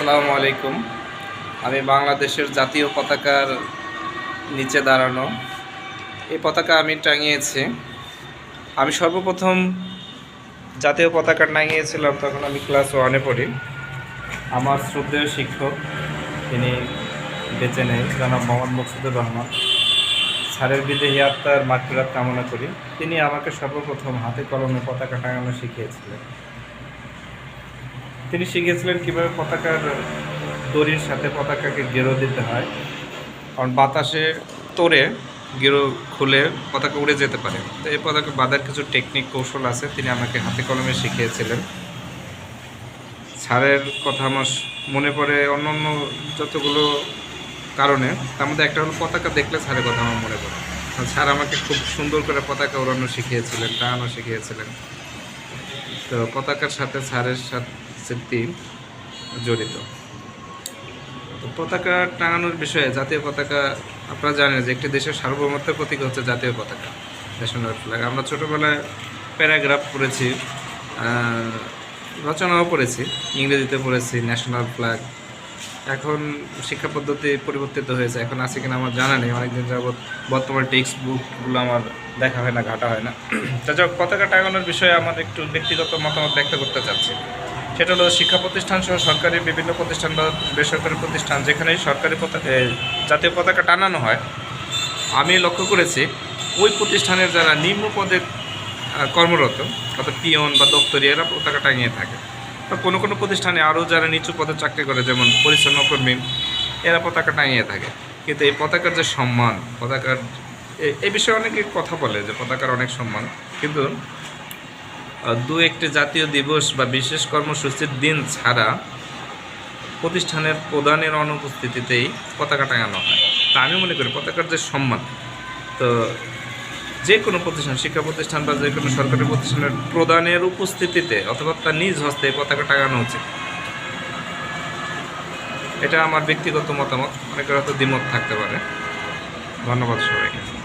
আসসালামু আলাইকুম। আমি বাংলাদেশের জাতীয় পতাকার নিচে দাঁড়ানো। এই পতাকা আমি টাঙিয়েছি। আমি সর্বপ্রথম জাতীয় পতাকা টাঙিয়েছিলাম, তখন আমি ক্লাস ওয়ানে পড়ি। আমার শ্রদ্ধেয় শিক্ষক, তিনি বেঁচে নেই, জনাব মোহাম্মদ মকসুদুর রহমান। স্যারের বিদেহী আত্মার মাতৃরাত কামনা করি। তিনি আমাকে সর্বপ্রথম হাতে কলমে পতাকা টাঙানো শিখিয়েছিলেন। তিনি শিখেছিলেন কীভাবে পতাকার দড়ির সাথে পতাকাকে গেরো দিতে হয়। কারণ বাতাসে তোরে গেরো খুলে পতাকা উড়ে যেতে পারে। তো এই পতাকা বাঁধার কিছু টেকনিক কৌশল আছে, তিনি আমাকে হাতে কলমে শিখিয়েছিলেন। স্যারের কথা আমার মনে পড়ে অন্য অন্য যতগুলো কারণে, তার মধ্যে একটা হলো পতাকা দেখলে স্যারের কথা আমার মনে পড়ে। স্যার আমাকে খুব সুন্দর করে পতাকা উড়ানো শিখিয়েছিলেন টাঙানো শিখিয়েছিলেন। তো পতাকার সাথে স্যারের সাথে স্মৃতি জড়িত। তো পতাকা টাঙানোর বিষয়ে জাতীয় পতাকা, আপনারা জানেন যে একটি দেশের সার্বভৌমত্বের প্রতীক হচ্ছে জাতীয় পতাকা, ন্যাশনাল ফ্ল্যাগ। আমরা ছোটোবেলায় প্যারাগ্রাফ পড়েছি রচনাও পড়েছি, ইংরেজিতে পড়েছি, ন্যাশনাল ফ্ল্যাগ। এখন শিক্ষা পদ্ধতি পরিবর্তিত হয়েছে, এখন আছে কিনা আমার জানা নেই, অনেকদিন যাবৎ বর্তমান টেক্সট বুকগুলো আমার দেখা হয় না, ঘাটা হয় না। তা যাক পতাকা টাঙানোর বিষয়ে আমার একটু ব্যক্তিগত মতামত ব্যক্ত করতে চাচ্ছি। সেটা হলো শিক্ষা প্রতিষ্ঠান সহ সরকারি বিভিন্ন প্রতিষ্ঠান বা বেসরকারি প্রতিষ্ঠান যেখানেই সরকারি জাতীয় পতাকা টানানো হয়, আমি লক্ষ্য করেছি ওই প্রতিষ্ঠানের যারা নিম্ন পদে কর্মরত, অর্থাৎ পিয়ন বা দপ্তরি, এরা পতাকা টাঙিয়ে থাকে। বা কোনো কোনো প্রতিষ্ঠানে আরও যারা নিচু পদে চাকরি করে, যেমন পরিচ্ছন্ন কর্মী, এরা পতাকা টাঙিয়ে থাকে। কিন্তু এই পতাকার যে সম্মান, পতাকার এ- এই বিষয়ে অনেকে কথা বলে যে পতাকার অনেক সম্মান, কিন্তু দু একটি জাতীয় দিবস বা বিশেষ কর্মসূচির দিন ছাড়া প্রতিষ্ঠানের প্রধানের অনুপস্থিতিতেই পতাকা টাঙানো হয়। তা আমি মনে করি পতাকার যে সম্মান, তো যে কোনো প্রতিষ্ঠান, শিক্ষা প্রতিষ্ঠান বা যে কোনো সরকারি প্রতিষ্ঠানের প্রধানের উপস্থিতিতে অথবা তার নিজ হস্তে পতাকা টাঙানো উচিত। এটা আমার ব্যক্তিগত মতামত, অনেকের হয়তো দ্বিমত থাকতে পারে। ধন্যবাদ সবাইকে।